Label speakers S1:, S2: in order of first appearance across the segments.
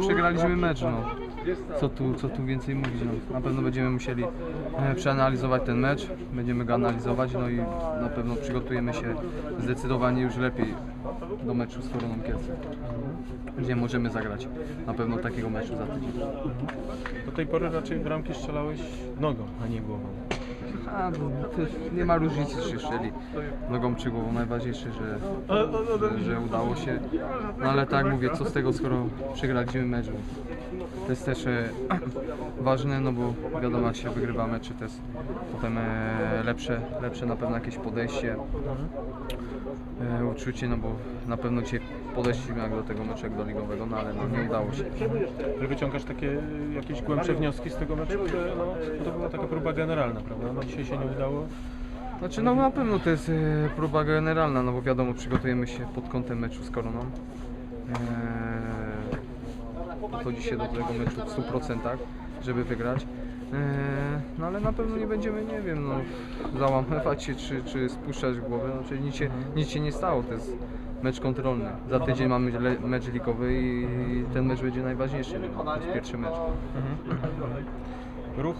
S1: przegraliśmy mecz, no. Co tu, co tu więcej mówić, no. Na pewno będziemy musieli e, przeanalizować ten mecz, będziemy go analizować, no i na pewno przygotujemy się zdecydowanie już lepiej do meczu z Koroną Kielce. Gdzie możemy zagrać na pewno takiego meczu za tydzień.
S2: Do tej pory raczej bramki strzelałeś nogą, a nie głową.
S1: A, to nie ma różnicy, czy strzeli nogą czy głową. Najważniejsze, że, że, że udało się. No ale tak mówię, co z tego, skoro przegraliśmy mecz. To jest też e, ważne, no bo wiadomo, jak się wygrywa mecze, to jest potem e, lepsze, lepsze na pewno jakieś podejście, e, uczucie, no bo na pewno dzisiaj podeszliśmy jak do tego meczu, jak do ligowego, no ale no, nie udało się.
S2: Czy wyciągasz takie jakieś głębsze wnioski z tego meczu, no, no to była taka próba generalna, prawda? No dzisiaj się nie udało.
S1: Znaczy no na pewno to jest e, próba generalna, no bo wiadomo przygotujemy się pod kątem meczu z Koroną. Eee, podchodzi się do tego meczu w 100%, żeby wygrać. Eee, no ale na pewno nie będziemy, nie wiem, no, załamywać się czy, czy spuszczać głowę, no, czyli nic się, nic się nie stało, to jest mecz kontrolny. Za tydzień mamy le, mecz ligowy i ten mecz będzie najważniejszy, no, to jest pierwszy mecz.
S2: Ruch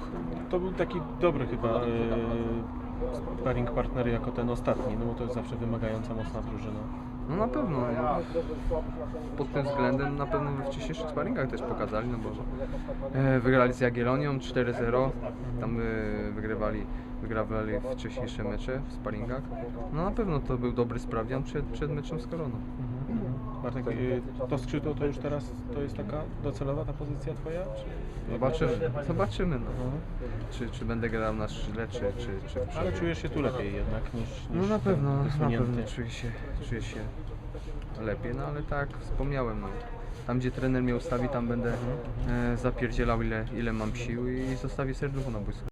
S2: to był taki dobry chyba e, sparring partner jako ten ostatni, no bo to jest zawsze wymagająca mocna drużyna.
S1: No na pewno. No. Pod tym względem na pewno we wcześniejszych sparingach też pokazali, no bo e, wygrali z Jagiellonią 4-0, tam e, wygrywali, wygrawali wcześniejsze mecze w sparingach. No na pewno to był dobry sprawdzian przed, przed meczem z Koroną.
S2: Bartek, e, to skrzydło to już teraz to jest taka docelowa ta pozycja twoja? Czy
S1: Zobaczymy, zobaczymy no. czy, czy będę grał na skrzydle, czy, czy, czy w
S2: Ale czujesz się tu lepiej jednak niż, niż
S1: No na pewno, na pewno czuję się, czuję się lepiej, no ale tak wspomniałem, no. Tam gdzie trener mnie ustawi, tam będę e, zapierdzielał ile, ile mam sił i zostawię serducho na boisku.